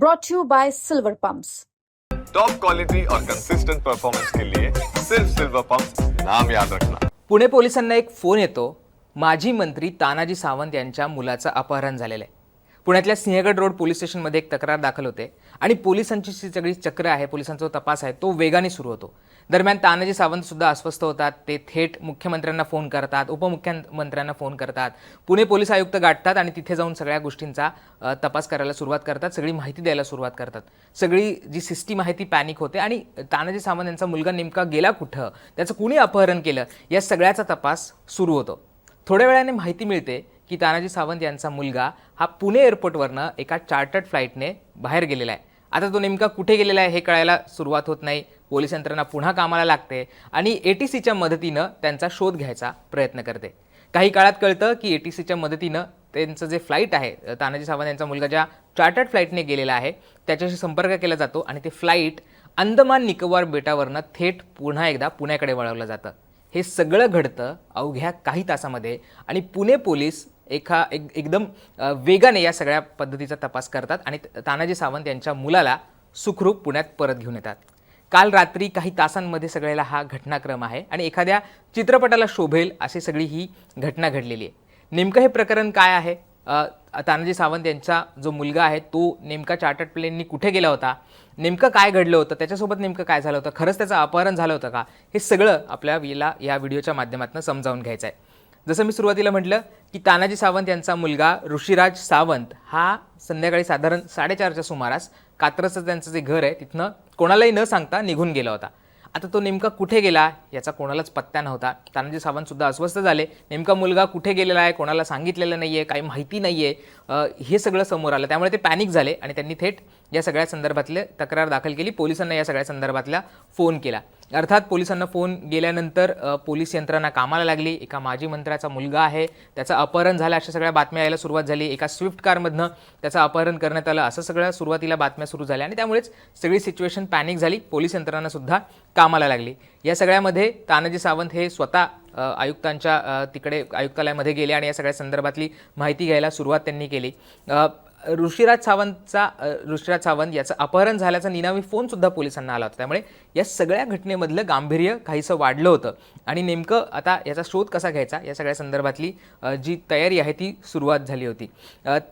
brought to you by Silver Pumps. Top quality और consistent performance के लिए सिर्फ सिल्वर पंप नाम याद रखना। पुणे पोलिसांना एक फोन येतो. माजी मंत्री तानाजी सावंत यांच्या मुलाचं अपहरण झालेलं आहे. पुण्यातल्या सिंहगड रोड पोलीस स्टेशनमध्ये एक तक्रार दाखल होते आणि पोलिसांची जी सगळी चक्र आहे पोलिसांचा जो तपास आहे तो वेगाने सुरू होतो. दरम्यान तानाजी सावंत सुद्धा अस्वस्थ होतात. ते थेट मुख्यमंत्र्यांना फोन करतात उपमुख्यमंत्र्यांना फोन करतात. पुणे पोलीस आयुक्त गाठतात आणि तिथे जाऊन सगळ्या गोष्टींचा तपास करायला सुरुवात करतात सगळी माहिती द्यायला सुरुवात करतात. सगळी जी सिस्टीम आहे ती पॅनिक होते आणि तानाजी सावंत यांचा मुलगा नेमका गेला कुठं त्याचं कुणी अपहरण केलं या सगळ्याचा तपास सुरू होतो. थोड्या वेळाने माहिती मिळते की तानाजी सावंत यांचा मुलगा हा पुणे एअरपोर्टवरनं एका चार्टर्ड फ्लाईटने बाहेर गेलेला आहे. आता तो नेमका कुठे गेलेला आहे हे कळायला सुरुवात होत नाही. पोलीस यंत्रणा पुन्हा कामाला लागते आणि ए टी सीच्या मदतीनं त्यांचा शोध घ्यायचा प्रयत्न करते. काही काळात कळतं की ए टी सीच्या मदतीनं त्यांचं जे फ्लाईट आहे तानाजी सावंत यांचा मुलगा ज्या चार्टर्ड फ्लाईटने गेलेला आहे त्याच्याशी संपर्क केला जातो आणि ते फ्लाईट अंदमान निकोबार बेटावरनं थेट पुन्हा एकदा पुण्याकडे वळवलं जातं. हे सगळं घडतं अवघ्या काही तासामध्ये आणि पुणे पोलीस एका एक एकदम वेगाने या सगळ्या पद्धतीचा तपास करतात आणि तानाजी सावंत यांच्या मुलाला सुखरूप पुण्यात परत घेऊन येतात. काल रात्री काही तासांमध्ये सगळ्याला हा घटनाक्रम आहे आणि एखाद्या चित्रपटाला शोभेल अशी सगळी ही घटना घडलेली आहे. नेमकं हे प्रकरण काय आहे? तानाजी सावंत यांचा जो मुलगा आहे तो नेमका चार्टर्ड प्लेननी कुठे गेला होता? नेमकं काय घडलं होतं? त्याच्यासोबत नेमकं काय झालं होतं? खरंच त्याचं अपहरण झालं होतं का? हे सगळं आपल्याला या व्हिडिओच्या माध्यमातून समजावून घ्यायचं आहे जसं मी सुरुवातीला म्हटलं की तानाजी सावंत यांचा मुलगा ऋषीराज सावंत हा संध्याकाळी साधारण साडेचारच्या सुमारास कात्रचं त्यांचं जे घर आहे तिथनं कोणालाही न सांगता निघून गेला होता. आता तो नेमका कुठे गेला याचा कोणालाच पत्ता नव्हता. तानाजी सावंतसुद्धा अस्वस्थ झाले. नेमका मुलगा कुठे गेलेला आहे कोणाला सांगितलेलं नाही आहे काही माहिती नाही आहे हे सगळं समोर आलं. त्यामुळे ते पॅनिक झाले आणि त्यांनी थेट या सगळ्या संदर्भातले तक्रार दाखल केली. पोलिसांना या सगळ्या संदर्भातला फोन केला. अर्थात पोलिसांना फोन गेल्यानंतर पोलीस यंत्रणा कामाला लागली. एका माजी मंत्र्याचा मुलगा आहे. त्याचं अपहरण झालं अशा सगळ्या बातम्या यायला सुरुवात झाली. एका स्विफ्ट कारमधनं त्याचं अपहरण करण्यात आलं. असं सगळ्या सुरुवातीला बातम्या सुरू झाल्या आणि त्यामुळेच सगळी सिच्युएशन पॅनिक झाली. पोलीस यंत्रणासुद्धा कामाला लागली. या सगळ्यामध्ये तानाजी सावंत हे स्वतः आयुक्तांच्या तिकडे आयुक्तालयामध्ये गेले आणि या सगळ्या संदर्भातली माहिती घ्यायला सुरुवात त्यांनी केली. ऋषीराज सावंतचा ऋषिराज ऋषीराज सावंत याचं अपहरण झाल्याचा निनावी फोनसुद्धा पोलिसांना आला होता. त्यामुळे या सगळ्या घटनेमधलं गांभीर्य काहीसं वाढलं होतं. आणि नेमकं आता याचा शोध कसा घ्यायचा? या सगळ्या संदर्भातली जी तयारी आहे ती सुरुवात झाली होती.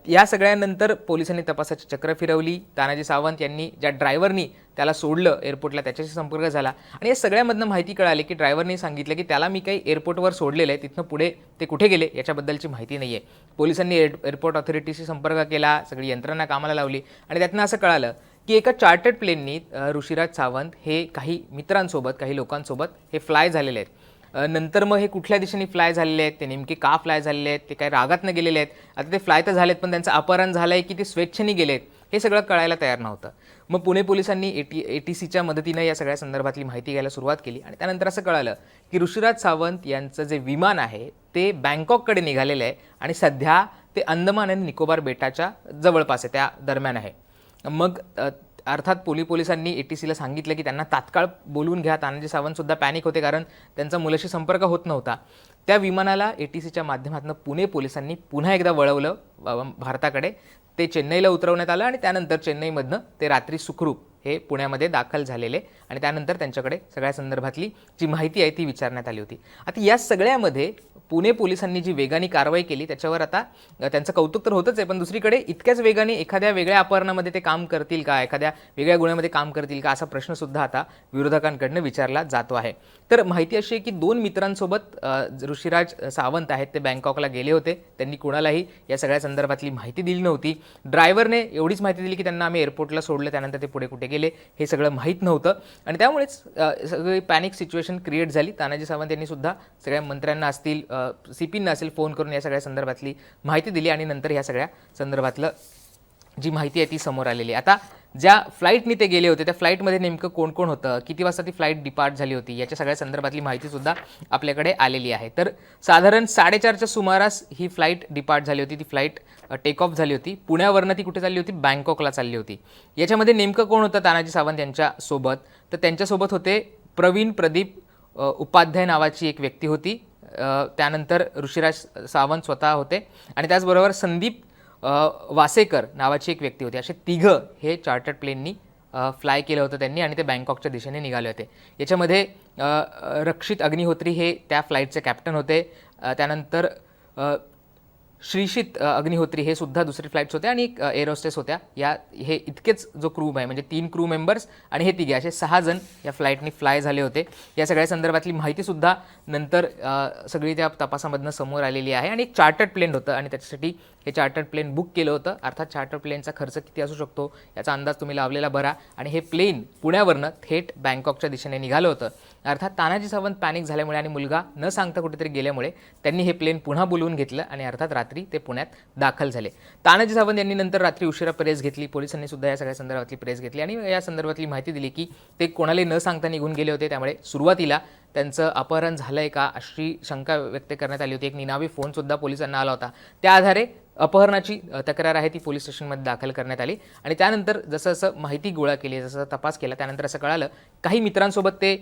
या सगळ्यानंतर पोलिसांनी तपासाची चक्र फिरवली. तानाजी सावंत यांनी ज्या ड्रायव्हरनी त्याला सोडलं एअरपोर्टला त्याच्याशी संपर्क झाला. आणि या सगळ्यामधनं माहिती कळाली की ड्रायव्हरने सांगितलं की त्याला मी काही एअरपोर्टवर सोडलेलं आहे तिथनं पुढे ते कुठे गेले याच्याबद्दलची माहिती नाही आहे पोलिसांनी एअर एअरपोर्ट ऑथॉरिटीशी संपर्क केला सगळी यंत्रणा कामाला लावली. आणि त्यातनं असं कळालं की एका चार्टर्ड प्लेननी ऋषिराज सावंत हे काही मित्रांसोबत काही लोकांसोबत हे फ्लाय झालेले आहेत. नंतर मग हे कुठल्या दिशेने फ्लाय झालेले आहेत ते नेमके का फ्लाय झालेले आहेत ते काय रागातनं गेलेले आहेत? आता ते फ्लाय तर झालेत पण त्यांचं अपहरण झालं आहे की ते स्वेच्छेने गेलेत हे सगळं कळायला तयार नव्हतं. मग पुणे पोलिसांनी ए टी ए टी सीच्या मदतीनं या सगळ्या संदर्भातली माहिती घ्यायला सुरुवात केली. आणि त्यानंतर असं कळालं की ऋषिराज सावंत यांचं जे विमान आहे ते बँकॉककडे निघालेलं आहे आणि सध्या ते अंदमान आणि निकोबार बेटाच्या जवळपास आहे त्या दरम्यान आहे. मग अर्थात पोली पोलिसांनी ए टी सीला सांगितलं की त्यांना तात्काळ बोलवून घ्या. तानाजी सावंतसुद्धा पॅनिक होते कारण त्यांचा मुलाशी संपर्क होत नव्हता. त्या विमानाला ए टी सीच्या माध्यमातून पुणे पोलिसांनी पुन्हा एकदा वळवलं भारताकडे. ते चेन्नईला उतरवण्यात आलं आणि त्यानंतर चेन्नईमधनं ते रात्री सुखरूप हे पुण्यामध्ये दाखल झालेले आणि त्यानंतर त्यांच्याकडे सगळ्या संदर्भातली जी माहिती आहे ती विचारण्यात आली होती. आता या सगळ्यामध्ये पुणे पोलिसांनी जी वेगाने कारवाई केली त्याच्यावर आता त्यांचं कौतुक तर होतच आहे पण दुसरीकडे इतक्याच वेगाने एखाद्या वेगळ्या अपहरणामध्ये ते काम करतील का? एखाद्या वेगळ्या गुन्ह्यामध्ये काम करतील का? असा प्रश्नसुद्धा आता विरोधकांकडनं विचारला जातो आहे. तर माहिती अशी आहे की दोन मित्रांसोबत ऋषिराज सावंत आहेत ते बँकॉकला गेले होते. त्यांनी कुणालाही या सगळ्या संदर्भातली माहिती दिली नव्हती. ड्रायव्हरने एवढीच माहिती दिली की त्यांना आम्ही एअरपोर्टला सोडलं त्यानंतर ते पुढे कुठे गेले हे सगळं माहीत नव्हतं. आणि त्यामुळेच सगळी पॅनिक सिच्युएशन क्रिएट झाली. तानाजी सावंत यांनी सुद्धा सगळ्या मंत्र्यांना असतील सी पींना असेल फोन करून या सगळ्या संदर्भातली माहिती दिली आणि नंतर ह्या सगळ्या संदर्भातलं जी माहिती आहे ती समोर आलेली आता ज्या फ्लाईटनी ते गेले होते त्या फ्लाईटमध्ये नेमकं कोण कोण होतं किती वाजता ती फ्लाईट डिपार्ट झाली होती याच्या सगळ्या संदर्भातली माहितीसुद्धा आपल्याकडे आलेली आहे. तर साधारण साडेचारच्या सुमारास ही फ्लाईट डिपार्ट झाली होती ती फ्लाईट टेक ऑफ झाली होती. पुण्यावरनं ती कुठे चालली होती? बँकॉकला चालली होती. याच्यामध्ये नेमकं कोण होतं? तानाजी सावंत यांच्यासोबत तर त्यांच्यासोबत होते प्रवीण प्रदीप उपाध्याय नावाची एक व्यक्ती होती. त्यानंतर ऋषिराज सावंत स्वतः होते. आणि त्याचबरोबर संदीप वासेकर नावाची एक व्यक्ती होती. असे तिघं हे चार्टर्ड प्लेननी फ्लाय केलं होतं त्यांनी आणि ते बँकॉकच्या दिशेने निघाले होते. याच्यामध्ये रक्षित अग्निहोत्री हे त्या फ्लाईटचे कॅप्टन होते. त्यानंतर श्रीशित अग्निहोत्री हे सुद्धा दुसरी फ्लाईट्स होत्या आणि एक एअरोस्टेस होत्या. या हे इतकेच जो क्रू आहे म्हणजे तीन क्रू मेंबर्स आणि हे तिघे असे सहा जण या फ्लाईटनी फ्लाय झाले होते. या सगळ्या संदर्भातली माहितीसुद्धा नंतर सगळी त्या तपासामधनं समोर आलेली आहे आणि एक चार्टर्ड प्लेन होतं आणि त्याच्यासाठी हे चार्टर्ड प्लेन बुक केलं होतं. अर्थात चार्टर्ड प्लेनचा खर्च किती असू शकतो याचा अंदाज तुम्ही लावलेला बरा आणि हे प्लेन पुण्यावरनं थेट बँकॉकच्या दिशेने निघालं होतं. अर्थात तानाजी सावंत पॅनिक झाल्यामुळे आणि मुलगा न सांगता कुठेतरी गेल्यामुळे त्यांनी हे प्लेन पुन्हा बोलवून घेतलं आणि अर्थात रात्री ते पुण्यात दाखल झाले. तानाजी सावंत यांनी नंतर रात्री उशिरा प्रेस घेतली. पोलिसांनी सुद्धा या सगळ्या संदर्भातली प्रेस घेतली आणि या संदर्भातली माहिती दिली की ते कोणाला न सांगता निघून गेले होते. त्यामुळे सुरुवातीला त्यांचं अपहरण झालं आहे का अशी शंका व्यक्त करण्यात आली होती. एक निनावी फोनसुद्धा पोलिसांना आला होता. त्या आधारे अपहरणाची तक्रार आहे ती पोलीस स्टेशनमध्ये दाखल करण्यात आली. आणि त्यानंतर जसं जसं माहिती गोळा केली जसं तपास केला त्यानंतर असं कळालं काही मित्रांसोबत ते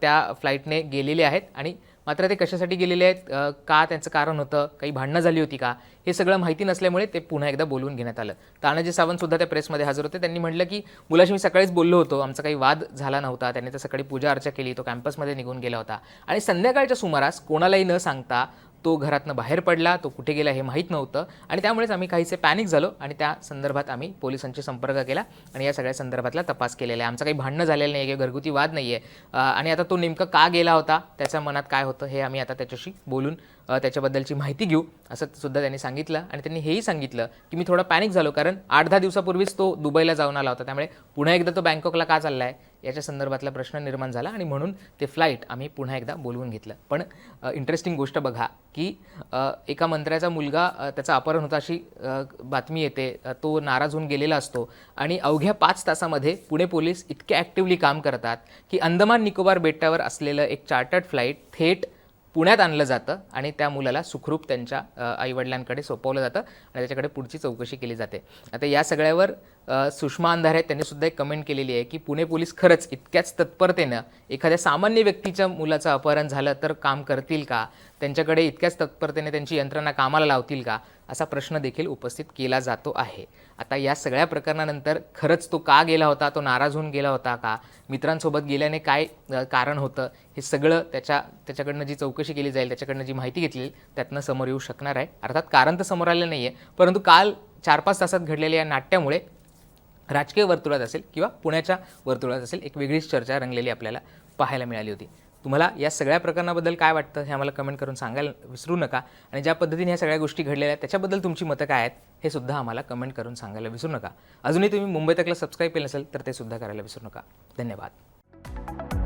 त्या फ्लाईटने गेलेले आहेत. आणि मात्र ते कशासाठी गेलेले आहेत? का त्यांचं कारण होतं? काही भांडणं झाली होती का? हे सगळं माहिती नसल्यामुळे ते पुन्हा एकदा बोलवून घेण्यात आलं. तानाजी सावंतसुद्धा त्या प्रेसमध्ये हजर होते. त्यांनी म्हटलं की मुलाशी मी सकाळीच बोललो होतो. आमचा काही वाद झाला नव्हता. त्याने तर सकाळी पूजा अर्चा केली. तो कॅम्पसमध्ये निघून गेला होता. आणि संध्याकाळच्या सुमारास कोणालाही न सांगता तो घरातनं बाहेर पडला तो कुठे गेला हे माहीत नव्हतं आणि त्यामुळेच आम्ही काहीसे पॅनिक झालो आणि त्या संदर्भात आम्ही पोलिसांशी संपर्क केला आणि या सगळ्या संदर्भातला तपास केलेला आहे. आमचं काही भांडणं झालेलं नाही आहे घरगुती वाद नाही आहे आणि आता तो नेमकं का गेला होता त्याच्या मनात काय होतं हे आम्ही आता त्याच्याशी बोलून त्याच्याबद्दलची माहिती घेऊ असं सुद्धा त्यांनी सांगितलं. आणि त्यांनी हेही सांगितलं की मी थोडं पॅनिक झालो कारण आठ दहा दिवसापूर्वीच तो दुबईला जाऊन आला होता. त्यामुळे पुन्हा एकदा तो बँकॉकला का चालला आहे याच्या संदर्भातला प्रश्न निर्माण झाला आणि म्हणून ते फ्लाईट आम्ही पुन्हा एकदा बोलवून घेतलं. पण इंटरेस्टिंग गोष्ट बघा की एका मंत्र्याचा मुलगा त्याचं अपहरण होतं अशी बातमी येते. तो नाराज होऊन गेलेला असतो. आणि अवघ्या पाच तासामध्ये पुणे पोलीस इतके ॲक्टिव्हली काम करतात की अंदमान निकोबार बेटावर असलेलं एक चार्टर्ड फ्लाईट थेट पुण्यात आणलं जातं आणि त्या मुलाला सुखरूप त्यांच्या आईवडिलांकडे सोपवलं जातं आणि त्याच्याकडे पुढची चौकशी केली जाते. आता या सगळ्यावर सुषमा अंधारे त्यांनी सुद्धा एक कमेंट केलेली आहे की पुणे पोलीस खरंच इतक्याच तत्परतेनं एखाद्या सामान्य व्यक्तीच्या मुलाचं अपहरण झालं तर काम करतील का? त्यांच्याकडे इतक्याच तत्परतेने त्यांची यंत्रणा कामाला लावतील का? असा प्रश्न देखील उपस्थित केला जातो आहे. आता या सगळ्या प्रकरणानंतर खरंच तो का गेला होता? तो नाराज होऊन गेला होता का? मित्रांसोबत गेल्याने काय कारण होतं? हे सगळं त्याच्या त्याच्याकडनं जी चौकशी केली जाईल त्याच्याकडनं जी माहिती घेतली जाईल त्यातनं समोर येऊ शकणार आहे. अर्थात कारण तर समोर आलं नाही आहे परंतु काल चार पाच तासात घडलेल्या या नाट्यामुळे राजकीय वर्तुळात असेल किंवा पुण्याच्या वर्तुळात असेल एक वेगळीच चर्चा रंगलेली आपल्याला पाहायला मिळाली होती. तुम्हाला या सगळ्या प्रकरणाबद्दल काय वाटतं हे आम्हाला कमेंट करून सांगायला विसरू नका आणि ज्या पद्धतीने ह्या सगळ्या गोष्टी घडलेल्या आहेत त्याच्याबद्दल तुमची मतं काय आहेत हे सुद्धा आम्हाला कमेंट करून सांगायला विसरू नका. अजूनही तुम्ही मुंबई तकला सबस्क्राईब केलं नसेल तर ते सुद्धा करायला विसरू नका. धन्यवाद.